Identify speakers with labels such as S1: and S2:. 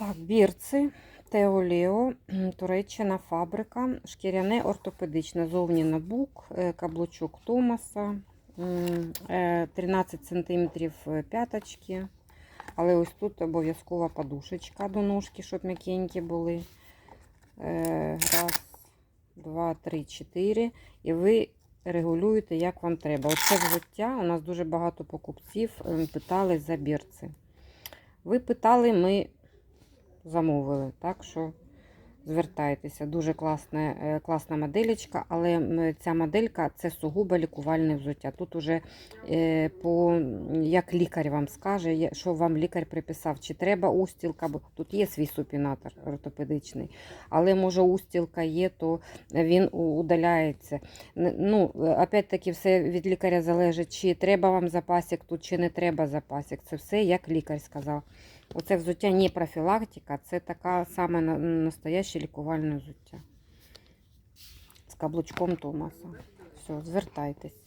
S1: Так, бірци, Теолео, Туреччина, фабрика, шкіряне ортопедичне, зовні набук, е, каблучок Томаса, е, 13 см п'яточки. Але ось тут обов'язкова подушечка до ножки, щоб м'якенькі були. Е, Раз, два, три, чотири. І ви регулюєте, як вам треба. Оце взуття. У нас дуже багато покупців ем, питали за бірці. Ви питали, ми замовили. Так що звертайтеся. Дуже класна, е, класна моделечка, але ця моделька це сугубо лікувальне взуття. Тут уже е, по, як лікар вам скаже, що вам лікар приписав, чи треба устілка, бо тут є свій супінатор ортопедичний, але може устілка є, то він удаляється. Ну, опять-таки, все від лікаря залежить, чи треба вам запасик тут, чи не треба запасик. Це все як лікар сказав. Оце взуття не профілактика, це така саме на- настояще лікувальне взуття. З каблучком Томаса. Все, звертайтесь.